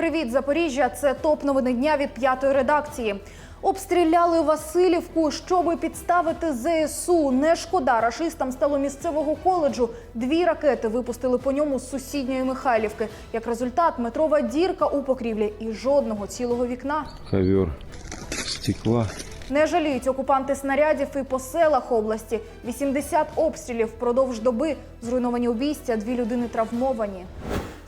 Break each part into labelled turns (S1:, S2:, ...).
S1: Привіт, Запоріжжя! Це топ новини дня від п'ятої редакції. Обстріляли Васильівку, щоби підставити ЗСУ. Не шкода рашистам стало місцевого коледжу. Дві ракети випустили по ньому з сусідньої Михайлівки. Як результат, метрова дірка у покрівлі і жодного цілого вікна.
S2: ковер стекла.
S1: Не жаліють окупанти снарядів і по селах області. 80 обстрілів впродовж доби. Зруйновані обійстя, дві людини травмовані.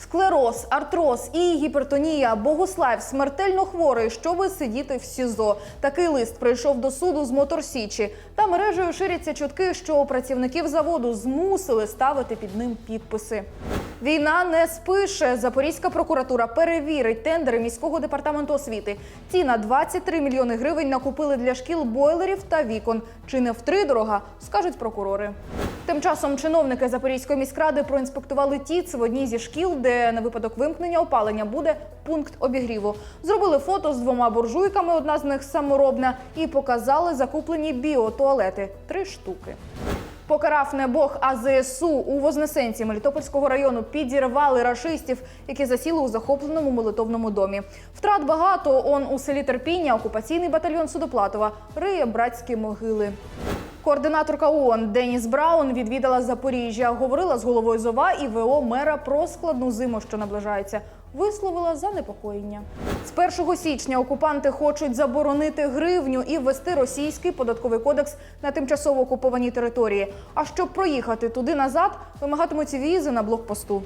S1: Склероз, артроз і гіпертонія. Богуслав смертельно хворий, щоби сидіти в СІЗО. Такий лист прийшов до суду з Моторсічі. Та мережею ширяться чутки, що працівників заводу змусили ставити під ним підписи. Війна не спише. Запорізька прокуратура перевірить тендери міського департаменту освіти. Ті на 23 мільйони гривень накупили для шкіл бойлерів та вікон. Чи не втридорога, скажуть прокурори. Тим часом чиновники Запорізької міськради проінспектували ТІЦ в одній зі шкіл, де на випадок вимкнення опалення буде пункт обігріву. Зробили фото з двома буржуйками, одна з них саморобна, і показали закуплені біотуалети три штуки. Покарав не Бог, а ЗСУ у Вознесенці Мелітопольського району підірвали рашистів, які засіли у захопленому молитовному домі. Втрат багато. Он у селі Терпіння окупаційний батальйон Судоплатова риє братські могили. Координаторка ООН Деніс Браун відвідала Запоріжжя, говорила з головою ЗОВА і ВО мера про складну зиму, що наближається. Висловила занепокоєння. З 1 січня окупанти хочуть заборонити гривню і ввести російський податковий кодекс на тимчасово окупованій території. А щоб проїхати туди назад, вимагатимуть візи на блокпосту.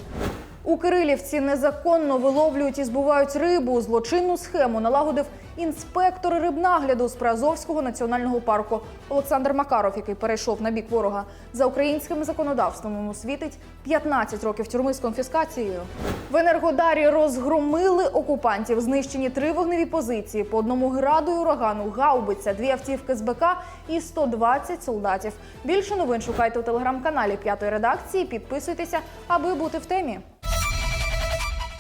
S1: У Кирилівці незаконно виловлюють і збувають рибу. Злочинну схему налагодив інспектор рибнагляду з Приазовського національного парку Олександр Макаров, який перейшов на бік ворога. За українським законодавством йому світить 15 років тюрми з конфіскацією. В Енергодарі розгромили окупантів. Знищені три вогневі позиції по одному граду і урагану, гаубиця, дві автівки з БК і 120 солдатів. Більше новин шукайте у телеграм-каналі п'ятої редакції. Підписуйтеся, аби бути в темі.